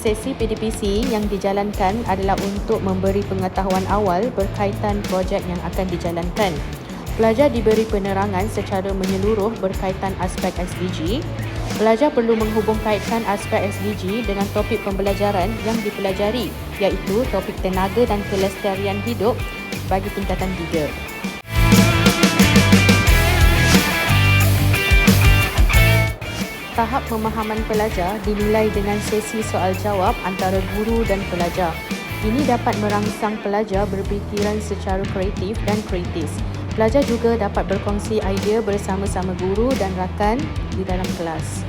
Sesi PDPC yang dijalankan adalah untuk memberi pengetahuan awal berkaitan projek yang akan dijalankan. Pelajar diberi penerangan secara menyeluruh berkaitan aspek SDG. Pelajar perlu menghubungkaitkan aspek SDG dengan topik pembelajaran yang dipelajari iaitu topik tenaga dan kelestarian hidup bagi tingkatan 3. Tahap pemahaman pelajar dinilai dengan sesi soal jawab antara guru dan pelajar. Ini dapat merangsang pelajar berfikiran secara kreatif dan kritis. Pelajar juga dapat berkongsi idea bersama-sama guru dan rakan di dalam kelas.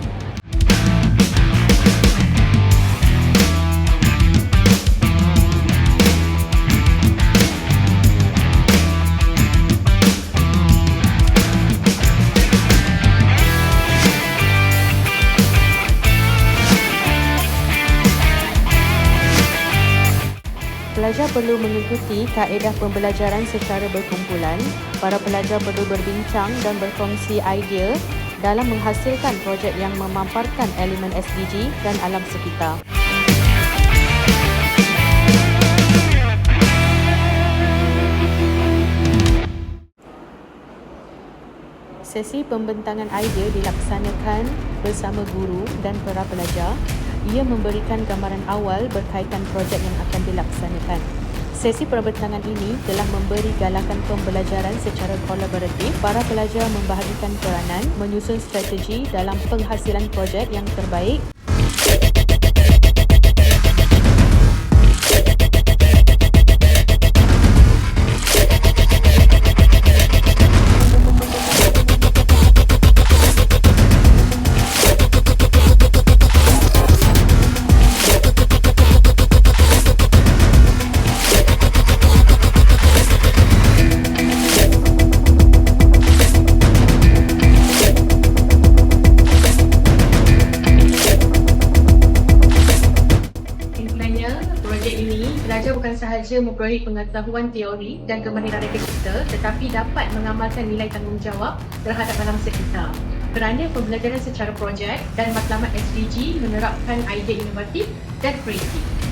Pelajar perlu mengikuti kaedah pembelajaran secara berkumpulan. Para pelajar perlu berbincang dan berkongsi idea dalam menghasilkan projek yang memamparkan elemen SDG dan alam sekitar. Sesi pembentangan idea dilaksanakan bersama guru dan para pelajar. Ia memberikan gambaran awal berkaitan projek yang akan dilaksanakan. Sesi pembentangan ini telah memberi galakan pembelajaran secara kolaboratif. Para pelajar membahagikan peranan menyusun strategi dalam penghasilan projek yang terbaik bukan sahaja memperoleh pengetahuan teori dan kemahiran kita tetapi dapat mengamalkan nilai tanggungjawab terhadap alam sekitar. Kerana pembelajaran secara projek dan matlamat SDG menerapkan idea inovatif dan kreatif.